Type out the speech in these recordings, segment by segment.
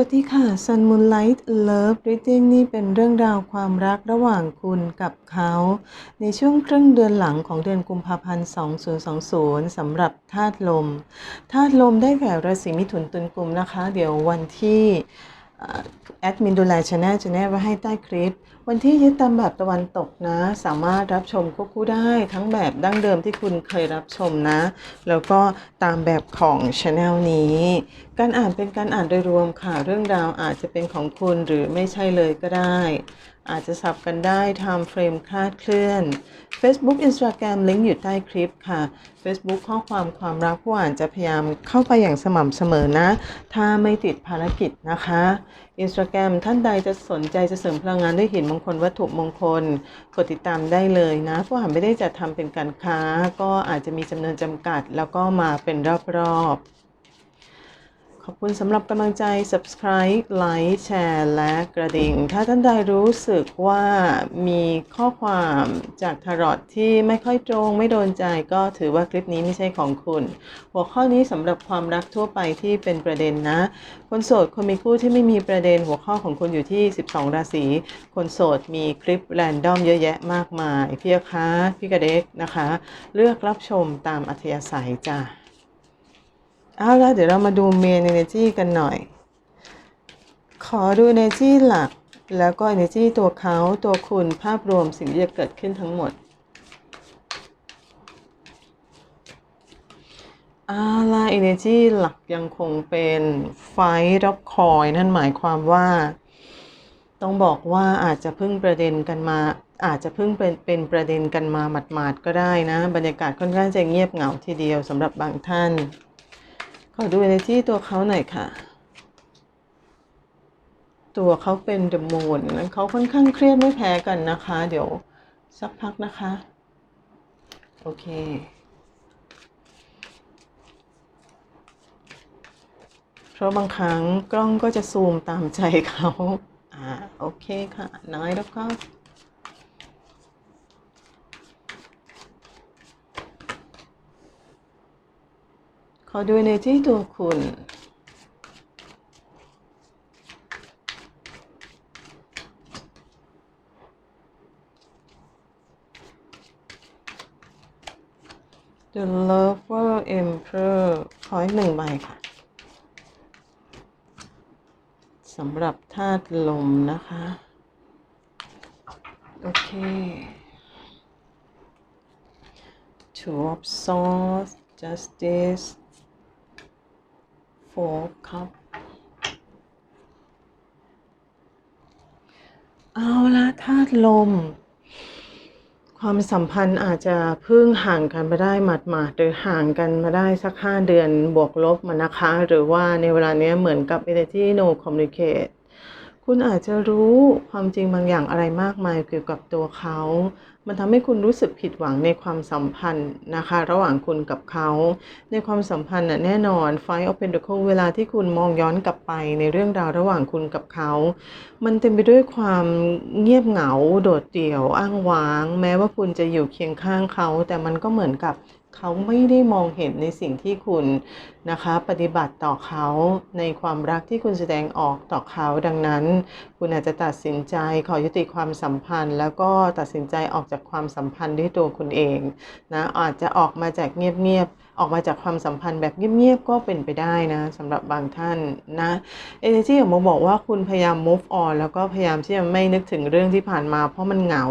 วัสดีค่ะ Sun Moonlight Love Reading นี่เป็นเรื่องราวความรักระหว่างคุณกับเขา ในช่วงครึ่งเดือนหลังของเดือนกุมภาพันธ์ 2020 สำหรับธาตุลม ธาตุลมได้แก่ราศีมิถุนตุลกุมนะคะ เดี๋ยววันที่ แอดมินดูแลชาแนลจะแนบไว้ให้ใต้คลิป วันที่ยึดตามแบบตะวันตกนะ สามารถรับชมควบคู่ได้ทั้งแบบดั้งเดิมที่คุณเคยรับชมนะ แล้วก็ตามแบบของชาแนลนี้ การอ่านเป็นการอ่านโดยรวมค่ะ เรื่องราวอาจจะเป็นของคุณหรือไม่ใช่เลยก็ได้ อาจจะสับกันได้ทำเฟรมคลาดเคลื่อน Facebook Instagram ลิงก์อยู่ใต้คลิปค่ะ Facebook ข้อความความรักผู้อ่านจะพยายามเข้าไปอย่างสม่ำเสมอนะ ถ้าไม่ติดภารกิจนะคะ Instagram ท่านใดจะสนใจจะเสริมพลังงานด้วยหินมงคลวัตถุมงคล กดติดตามได้เลยนะผู้อ่านไม่ได้จะทำเป็นการค้า ก็อาจจะมีจำนวนจำกัด แล้วก็มาเป็นรอบๆ ขอบคุณสำหรับกำลังใจ subscribe ไลค์แชร์และกระดิ่ง ถ้าท่านใดรู้สึกว่ามีข้อความจากทารอตที่ไม่ค่อยตรงไม่โดนใจก็ถือว่าคลิปนี้ไม่ใช่ของคุณ หัวข้อนี้สำหรับความรักทั่วไปที่เป็นประเด็นนะ คนโสดคนมีคู่ที่ไม่มีประเด็นหัวข้อของคุณอยู่ที่ 12 ราศีคนโสดมีคลิปแรนดอมเยอะแยะมากมาย พี่คะพี่กระเด็กนะคะ เลือกรับชมตามอัธยาศัยจ้ะ เอาละเดี๋ยวเรามาดูเมน energy กันหน่อย ขอดู energy หลัก แล้วก็ energy ตัวเขาตัวคุณภาพรวมสิ่งที่จะเกิดขึ้นทั้งหมดอาละ energy หลักยังคงเป็นไฟรับคอย นั่นหมายความว่า ต้องบอกว่าอาจจะเพิ่งประเด็นกันมา อาจจะเพิ่งเป็นเป็นประเด็นกันมาหมาดๆก็ได้นะ บรรยากาศค่อนข้างจะเงียบเหงาทีเดียวสำหรับบางท่าน ขอดู energy ตัวเขาหน่อยค่ะ ตัวเขาเป็น the moon นั้นเขาค่อนข้างเครียดไม่แพ้กันนะคะ เดี๋ยวสักพักนะคะ โอเคเพราะบางครั้งกล้องก็จะซูมตามใจเขา อ่า โอเคค่ะ น้อยแล้วก็ อดูในที่ตัวคุณ The Lover Emperor ขออีกหนึ่งใบค่ะสำหรับธาตุลมนะคะ โอเค Two of Swords Justice Four Cup เอาละธาตุลม ความสัมพันธ์อาจจะเพิ่งห่างกันมาได้หมาดๆหรือห่างกันมาได้สักห้าเดือนบวกลบมานะคะ หรือว่าในเวลานี้เหมือนกับ energy no communicate คุณอาจจะรู้ความจริงบางอย่างอะไรมากมายเกี่ยวกับตัวเขา มันทำให้คุณรู้สึกผิดหวังในความสัมพันธ์นะคะ ระหว่างคุณกับเขา ในความสัมพันธ์น่ะแน่นอน Five of Pentacles เวลาที่คุณมองย้อนกลับไปในเรื่องราวระหว่างคุณกับเขา มันเต็มไปด้วยความเงียบเหงา โดดเดี่ยว อ้างว้าง แม้ว่าคุณจะอยู่เคียงข้างเขา แต่มันก็เหมือนกับ เขาไม่ได้มองเห็นในสิ่งที่คุณนะคะปฏิบัติต่อเขาในความรักที่คุณแสดงออกต่อเขาดังนั้น คุณอาจจะตัดสินใจขอยุติความสัมพันธ์ แล้วก็ตัดสินใจออกจากความสัมพันธ์ด้วยตัวคุณเองนะอาจจะออกมาจากเงียบๆ ออกมาจากความสัมพันธ์แบบเงียบๆก็เป็นไปได้นะสำหรับบางท่านนะเอเนจีของโมบอกว่าคุณพยายาม move on แล้วก็พยายามที่จะไม่นึกถึงเรื่องที่ผ่านมา เพราะมันเหงา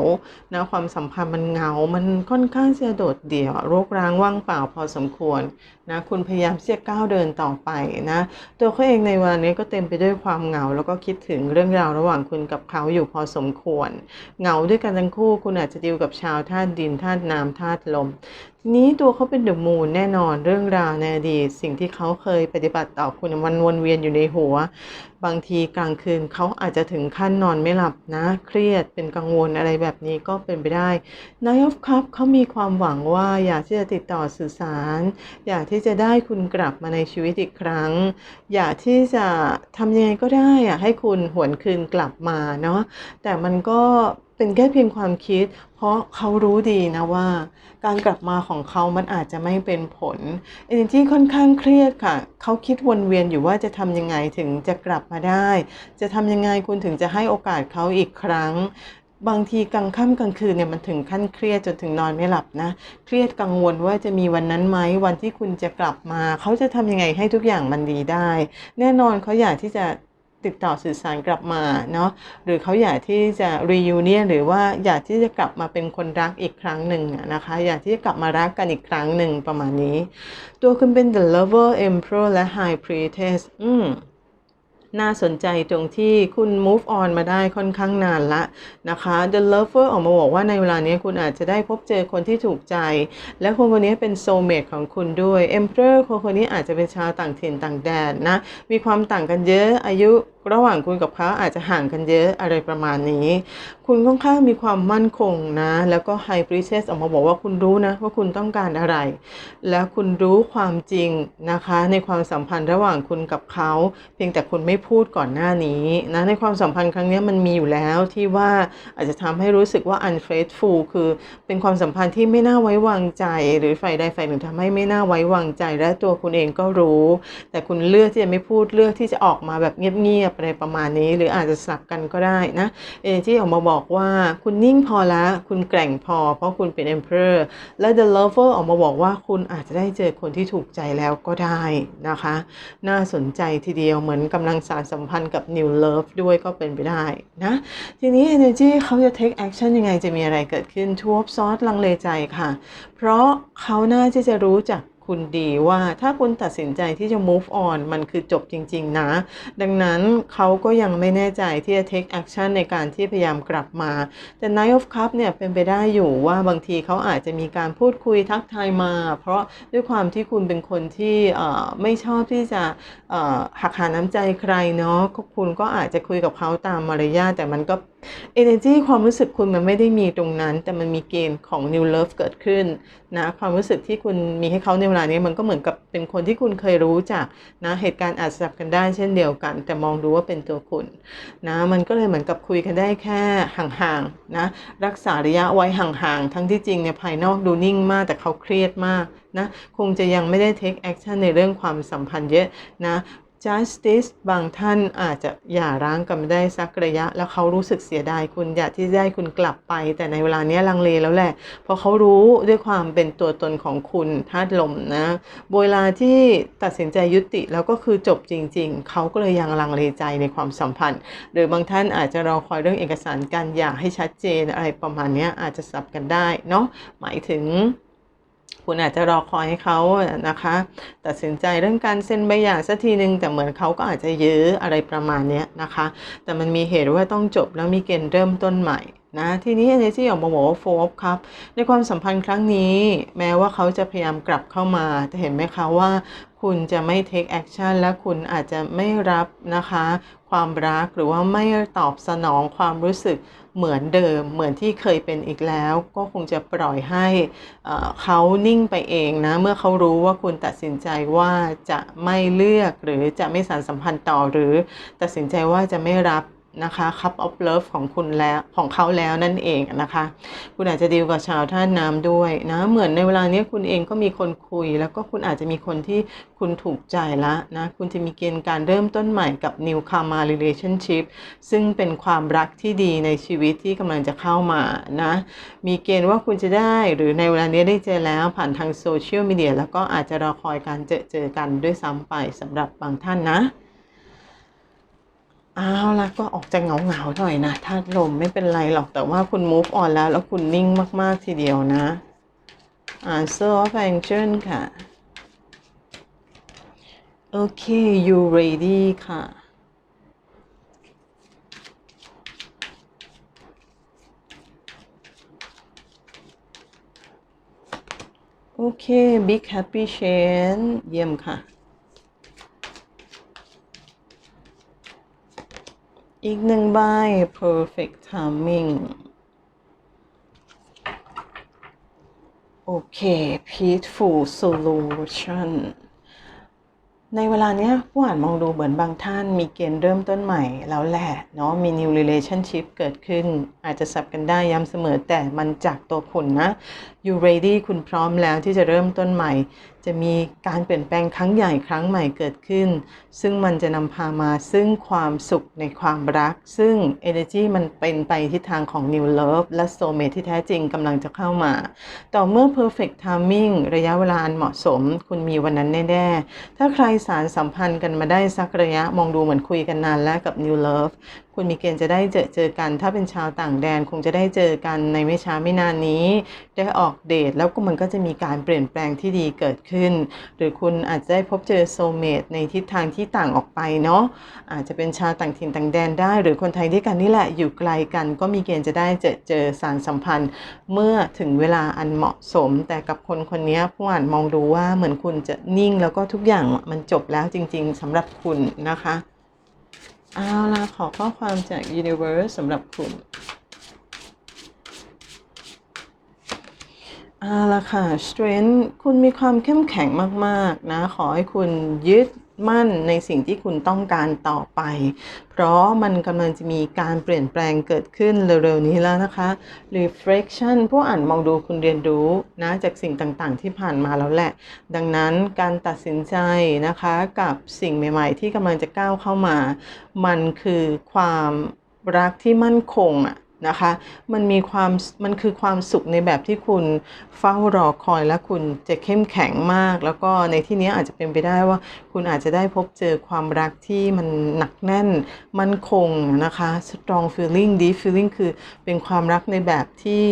นะความสัมพันธ์มันเหงา มันค่อนข้างจะโดดเดี่ยวโรคร้างว่างเปล่าพอสมควรนะคุณพยายามที่จะก้าวเดินต่อไปนะตัวเขาเองในวันนี้ก็เต็มไปด้วยความเหงา แล้วก็คิดถึงเรื่องราวระหว่างคุณกับเขาอยู่พอสมควร เหงาด้วยกันทั้งคู่ คุณอาจจะดีลกับชาวธาตุดินธาตุน้ำธาตุลม นี้ตัวเขาเป็นเดอะมูนแน่นอนเรื่องราวในอดีตสิ่งที่เขาเคยปฏิบัติต่อคุณมันวนเวียนอยู่ในหัว บางทีกลางคืนเขาอาจจะถึงขั้นนอนไม่หลับนะ เครียดเป็นกังวลอะไรแบบนี้ก็เป็นไปได้ Nine of Cups เขามีความหวังว่าอยากที่จะติดต่อสื่อสาร อยากที่จะได้คุณกลับมาในชีวิตอีกครั้ง อยากที่จะทำยังไงก็ได้อะให้คุณหวนคืนกลับมาเนาะแต่มันก็เป็นแค่เพียงความคิด ราะเขารู้ดีนะว่า การกลับมาของเขามันอาจจะไม่เป็นผล energy ค่อนข้างเครียดค่ะ เขาคิดวนเวียนอยู่ว่าจะทำยังไงถึงจะกลับมาได้ จะทำยังไงคุณถึงจะให้โอกาสเขาอีกครั้งบางทีกลางค่ำกลางคืนเนี่ยมันถึงขั้นเครียดจนถึงนอนไม่หลับนะ เครียดกังวลว่าจะมีวันนั้นไหมวันที่คุณจะกลับมา เขาจะทำยังไงให้ทุกอย่างมันดีได้ แน่นอนเขาอยากที่จะ ติดต่อสื่อสารกลับมาเนาะหรือเขาอยากที่จะ reunion หรือว่าอยากที่จะกลับมาเป็นคนรักอีกครั้งหนึ่งนะคะ อยากที่จะกลับมารักกันอีกครั้งหนึ่งประมาณนี้ ตัวคุณเป็น the lover emperor และ high priestess อืมน่าสนใจตรงที่คุณ move on มาได้ค่อนข้างนานละนะคะ The Lover ออกมาบอกว่าในเวลานี้คุณอาจจะได้พบเจอคนที่ถูกใจ และคนคนนี้เป็น soulmate ของคุณด้วย Emperor คนคนนี้อาจจะเป็นชาวต่างถิ่นต่างแดนนะ มีความต่างกันเยอะอายุ ระหว่างคุณกับเขาอาจจะห่างกันเยอะอะไรประมาณนี้ คุณค่อนข้างมีความมั่นคงนะ แล้วก็ High Priestess ออกมาบอกว่าคุณรู้นะว่าคุณต้องการอะไร แล้วคุณรู้ความจริงนะคะ ในความสัมพันธ์ระหว่างคุณกับเขา เพียงแต่คุณไม่พูดก่อนหน้านี้นะในความสัมพันธ์ครั้งนี้มันมีอยู่แล้วที่ว่าอาจจะทำให้รู้สึกว่า unfaithful คือเป็นความสัมพันธ์ที่ไม่น่าไว้วางใจ หรือฝ่ายใดฝ่ายหนึ่งทำให้ไม่น่าไว้วางใจและตัวคุณเองก็รู้ แต่คุณเลือกที่จะไม่พูดเลือกที่จะออกมาแบบเงียบอะไรประมาณนี้ หรืออาจจะสลับกันก็ได้นะเอที่ออกมาบอกว่าคุณนิ่งพอแล้วคุณแกร่งพอ เพราะคุณเป็น emperor และ the lover ออกมาบอกว่าคุณอาจจะได้เจอคนที่ถูกใจแล้วก็ได้นะคะ น่าสนใจทีเดียวเหมือนกำลังสารสัมพันธ์กับ new love ด้วยก็เป็นไปได้นะ ทีนี้ energy เขาจะ take action ยังไงจะมีอะไรเกิดขึ้นทวบซอสลังเลใจค่ะ เพราะเขาน่าที่จะรู้จัก คุณดีว่าถ้าคุณตัดสินใจที่จะ move on มันคือจบจริง ๆ นะ ดังนั้นเขาก็ยังไม่แน่ใจที่จะ take action ในการที่พยายามกลับมา แต่ Knight of Cup เนี่ยเป็นไปได้อยู่ว่าบางทีเขาอาจจะมีการพูดคุยทักทายมา เพราะด้วยความที่คุณเป็นคนที่ไม่ชอบที่จะหักหาน้ำใจใครเนาะคุณก็อาจจะคุยกับเขาตามมารยาทแต่มันก็ energy ความรู้สึกคุณมันไม่ได้มีตรงนั้น แต่มันมีเกณฑ์ของ new love เกิดขึ้นนะความรู้สึกที่คุณมีให้เขาในเวลานี้มันก็เหมือนกับเป็นคนที่คุณเคยรู้จักนะเหตุการณ์อาจจะสับกันได้เช่นเดียวกัน แต่มองดูว่าเป็นตัวคุณนะมันก็เลยเหมือนกับคุยกันได้แค่ห่างๆนะรักษาระยะไว้ห่างๆ ทั้งที่จริงเนี่ยภายนอกดูนิ่งมากแต่เขาเครียดมากนะคงจะยังไม่ได้ take action ในเรื่องความสัมพันธ์เยอะนะ justice บางท่านอาจจะหย่าร้างกันไม่ได้สักระยะ แล้วเขารู้สึกเสียดายคุณอยากที่จะได้คุณกลับไป แต่ในเวลานี้ลังเลแล้วแหละ เพราะเขารู้ด้วยความเป็นตัวตนของคุณธาตุลมนะเวลาที่ตัดสินใจยุติแล้วก็คือจบจริง ๆ เขาก็เลยยังลังเลใจในความสัมพันธ์ หรือบางท่านอาจจะรอคอยเรื่องเอกสารการหย่าให้ชัดเจนอะไรประมาณนี้อาจจะสับกันได้เนาะหมายถึง คุณอาจจะรอคอยให้เขานะคะตัดสินใจเรื่องการเซ็นใบหย่าสักทีหนึ่งแต่เหมือนเขาก็อาจจะยื้ออะไรประมาณนี้นะคะ แต่มันมีเหตุว่าต้องจบแล้วมีเกณฑ์เริ่มต้นใหม่นะทีนี้อันนี้ที่ออกมาบอกว่าโฟบครับในความสัมพันธ์ครั้งนี้ แม้ว่าเขาจะพยายามกลับเข้ามาแต่เห็นไหมคะว่า คุณจะไม่ take action และคุณอาจจะไม่รับนะคะ ความรักหรือว่าไม่ตอบสนองความรู้สึก เหมือนเดิม เหมือนที่เคยเป็นอีกแล้ว ก็คงจะปล่อยให้เขานิ่งไปเองนะ เมื่อเขารู้ว่าคุณตัดสินใจว่าจะไม่เลือกหรือจะไม่สานสัมพันธ์ต่อหรือ ตัดสินใจว่าจะไม่รับ นะคะ cup of love ของคุณแล้วของเขาแล้วนั่นเองนะคะ คุณอาจจะดีลกับชาวท่าน้ำด้วยนะเหมือนในเวลานี้คุณเองก็มีคนคุย แล้วก็คุณอาจจะมีคนที่คุณถูกใจละนะคุณจะมีเกณฑ์การเริ่มต้นใหม่กับ new karma relationship ซึ่งเป็นความรักที่ดีในชีวิตที่กำลังจะเข้ามานะมีเกณฑ์ว่าคุณจะได้หรือในเวลานี้ได้เจอแล้วผ่านทางโซเชียลมีเดียแล้วก็อาจจะรอคอยการเจอเจอกันด้วยซ้ำไปสำหรับบางท่านนะ อาละก็ออกจะเหงาเหงาๆหน่อยนะธาตุลมไม่เป็นไรหรอกแต่ว่าคุณ move on แล้ว แล้วคุณนิ่งมาก ๆ ทีเดียวนะ answer of angel ค่ะ โอเค you ready ค่ะ โอเค big happy chain เยี่ยมค่ะ อีกหนึ่งใบ perfect timing โอเค peaceful solution ในเวลาเนี้ยผู้อ่านมองดูเหมือนบางท่านมีเกณฑ์เริ่มต้นใหม่แล้วแหละเนาะมี new relationship เกิดขึ้น อาจจะสับกันได้ย้ำเสมอแต่มันจากตัวคุณนะ you ready คุณพร้อมแล้วที่จะเริ่มต้นใหม่ จะมีการเปลี่ยนแปลงครั้งใหญ่ครั้งใหม่เกิดขึ้น ซึ่งมันจะนำพามาซึ่งความสุขในความรัก ซึ่ง energy มันเป็นไปทิศทางของ new love และ soulmate ที่แท้จริงกำลังจะเข้ามา ต่อเมื่อ perfect timing ระยะเวลาอันเหมาะสม คุณมีวันนั้นแน่ๆ ถ้าใครสารสัมพันธ์กันมาได้สักระยะมองดูเหมือนคุยกันนานแล้วกับ new love คุณมีเกณฑ์จะได้เจอเจอกัน ถ้าเป็นชาวต่างแดนคงจะได้เจอกันในไม่ช้าไม่นานนี้ ได้ออกเดทแล้วก็มันก็จะมีการเปลี่ยนแปลงที่ดีเกิดขึ้น หรือคุณอาจจะได้พบเจอโซเมตในทิศทางที่ต่างออกไปเนาะอาจจะเป็นชาวต่างถิ่นต่างแดนได้ หรือคนไทยด้วยกันนี่แหละอยู่ไกลกัน ก็มีเกณฑ์จะได้เจอเจอสารสัมพันธ์ เมื่อถึงเวลาอันเหมาะสม แต่กับคนคนนี้ผู้อ่านมองดูว่าเหมือนคุณจะนิ่งแล้วก็ทุกอย่างมันจบแล้วจริง ๆสำหรับคุณนะคะ เอาละขอข้อความจาก Universe สำหรับคุณ เอาละค่ะ strength คุณมีความเข้มแข็งมาก ๆ นะ ขอให้คุณยึดมั่นในสิ่งที่คุณต้องการต่อไป เพราะมันกำลังจะมีการเปลี่ยนแปลงเกิดขึ้นเร็วๆนี้แล้วนะคะ reflection ผู้อ่านมองดูคุณเรียนรู้นะจากสิ่งต่างๆ ที่ผ่านมาแล้วแหละ ดังนั้นการตัดสินใจนะคะกับสิ่งใหม่ ๆ ที่กำลังจะก้าวเข้ามา มันคือความรักที่มั่นคงอะ นะคะ มันมีความ มันคือความสุขในแบบที่คุณเฝ้ารอคอยและคุณจะเข้มแข็งมาก แล้วก็ในที่นี้อาจจะเป็นไปได้ว่า คุณอาจจะได้พบเจอความรักที่มันหนักแน่น มั่นคงนะคะ strong feeling deep feeling คือเป็นความรักในแบบที่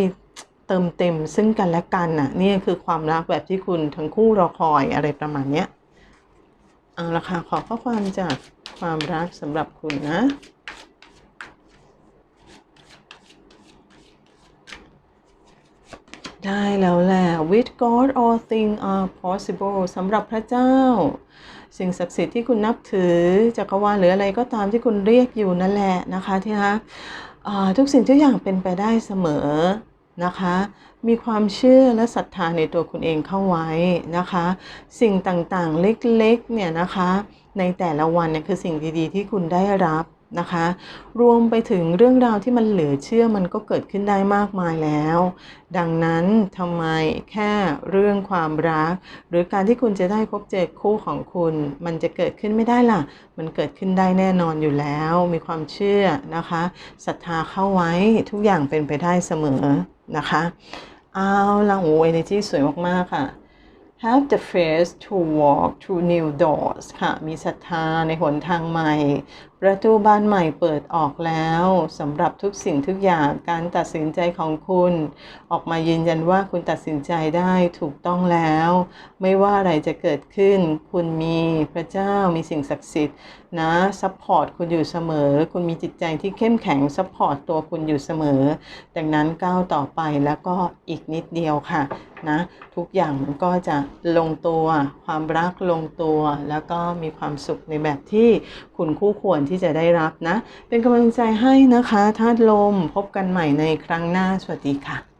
เติมเต็มซึ่งกันและกันน่ะนี่คือความรักแบบที่คุณทั้งคู่รอคอยอะไรประมาณเนี้ยเอาละค่ะขอข้อความจากความรักสำหรับคุณนะ ได้แล้วแหละ with God all things are possible สำหรับพระเจ้า สิ่งศักดิ์สิทธิ์ที่คุณนับถือจักรวาลหรืออะไรก็ตามที่คุณเรียกอยู่นั่นแหละนะคะที่รักอ่าทุกสิ่งทุกอย่างเป็นไปได้เสมอนะคะ มีความเชื่อและศรัทธาในตัวคุณเองเข้าไว้นะคะ สิ่งต่างๆเล็กๆเนี่ยนะคะ ในแต่ละวันเนี่ยคือสิ่งดีๆที่คุณได้รับ นะคะ รวมไปถึงเรื่องราวที่มันเหลือเชื่อมันก็เกิดขึ้นได้มากมายแล้ว ดังนั้นทำไมแค่เรื่องความรัก หรือการที่คุณจะได้พบเจอคู่ของคุณ มันจะเกิดขึ้นไม่ได้ล่ะ มันเกิดขึ้นได้แน่นอนอยู่แล้ว มีความเชื่อนะคะศรัทธาเข้าไว้ทุกอย่างเป็นไปได้เสมอนะคะเอาละโอ้ energy สวยมากๆค่ะ have the faith to walk through new doors ค่ะ มีศรัทธาในหนทางใหม่ ประตูบานใหม่เปิดออกแล้วสำหรับทุกสิ่งทุกอย่างการตัดสินใจของคุณ ออกมายืนยันว่าคุณตัดสินใจได้ถูกต้องแล้ว ไม่ว่าอะไรจะเกิดขึ้น คุณมีพระเจ้ามีสิ่งศักดิ์สิทธิ์นะซัพพอร์ตคุณอยู่เสมอ คุณมีจิตใจที่เข้มแข็งซัพพอร์ตตัวคุณอยู่เสมอ ดังนั้นก้าวต่อไปแล้วก็อีกนิดเดียวค่ะนะทุกอย่างมันก็จะลงตัว ความรักลงตัว แล้วก็มีความสุขในแบบที่คุณคู่ควรที่ที่จะได้รับนะ เป็นกำลังใจให้นะคะธาตุลมพบกันใหม่ในครั้งหน้าสวัสดีค่ะ